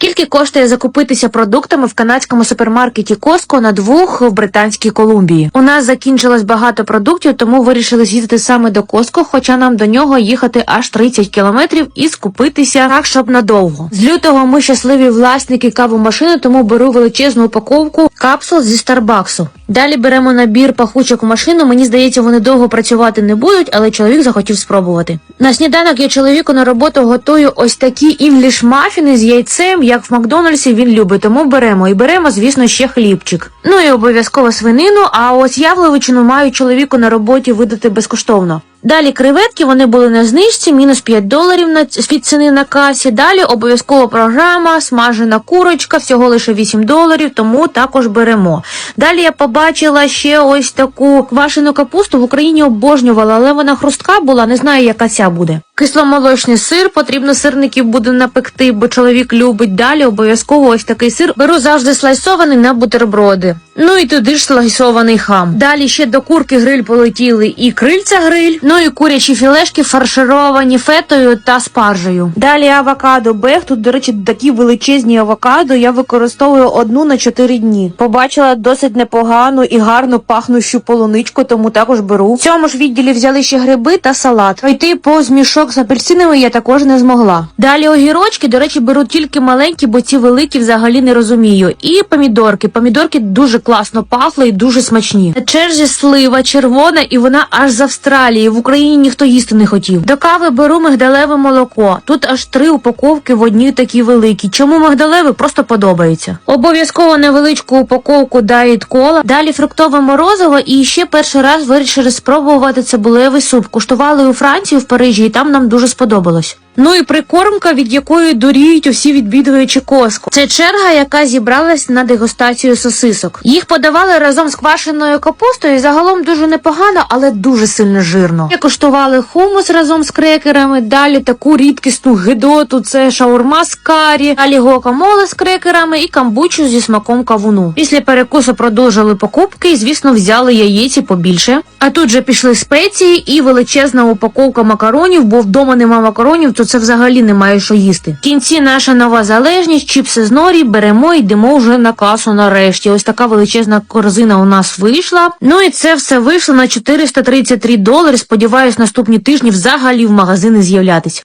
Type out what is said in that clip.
Скільки коштує закупитися продуктами в канадському супермаркеті Costco на двох в Британській Колумбії? У нас закінчилось багато продуктів, тому вирішили з'їздити саме до Costco, хоча нам до нього їхати аж 30 кілометрів і скупитися так, щоб надовго. З лютого ми щасливі власники кавомашини, тому беру величезну упаковку капсул зі Старбаксу. Далі беремо набір пахучок в машину. Мені здається, вони довго працювати не будуть, але чоловік захотів спробувати. На сніданок я чоловіку на роботу готую ось такі інгліш мафіни з яйцем, як в Макдональдсі він любить, тому беремо. І беремо, звісно, ще хлібчик. Ну і обов'язково свинину, а ось явловичину маю чоловіку на роботі видати безкоштовно. Далі креветки вони були на знижці, мінус 5 доларів від ціни на касі. Далі обов'язкова програма, смажена курочка, всього лише 8 доларів, тому також беремо. Далі я побачила ще ось таку квашену капусту. В Україні обожнювала, але вона хрустка була, не знаю, яка ця буде. Кисломолочний сир, потрібно сирників буде напекти, бо чоловік любить. Далі обов'язково ось такий сир. Беру завжди слайсований на бутерброди. Ну і туди ж слайсований хам. Далі ще до курки гриль полетіли і крильця гриль, ну і курячі філешки фаршировані фетою та спаржею. Далі авокадо бег. Тут, до речі, такі величезні авокадо. Я використовую одну на 4 дні. Побачила досить непогану і гарно пахнущу полуничку, тому також беру. В цьому ж відділі взяли ще гриби та салат. Пройти повз мішок з апельсинами я також не змогла. Далі огірочки, до речі, беру тільки маленькі, бо ці великі взагалі не розумію. І помідорки. Помідорки дуже класно пахли і дуже смачні. На черзі слива червона, і вона аж з Австралії. В Україні ніхто їсти не хотів. До кави беру мигдалеве молоко. Тут аж три упаковки в одній такі великі. Чому мигдалеве? Просто подобається. Обов'язково невеличку упаковку дайт кола. Далі фруктове морозиво. І ще перший раз вирішили спробувати цибулевий суп. Куштували у Франції в Парижі, і там нам дуже сподобалось. Ну і прикормка, від якої дуріють усі відвідувачі коску. Це черга, яка зібралась на дегустацію сосисок. Їх подавали разом з квашеною капустою. Загалом дуже непогано, але дуже сильно жирно. Я куштували хумус разом з крекерами. Далі таку рідкісну гидоту. Це шаурма з карі, далі гокамоле з крекерами і камбучу зі смаком кавуну. Після перекусу продовжили покупки і, звісно, взяли яєці побільше. А тут же пішли спеції і величезна упаковка макаронів, бо вдома нема макаронів, то це взагалі немає що їсти. В кінці наша нова залежність, чіпси з норі, беремо йдемо вже на касу нарешті. Ось така величезна корзина у нас вийшла. Ну і це все вийшло на 433 долари. Сподіваюсь, наступні тижні взагалі в магазини з'являтися.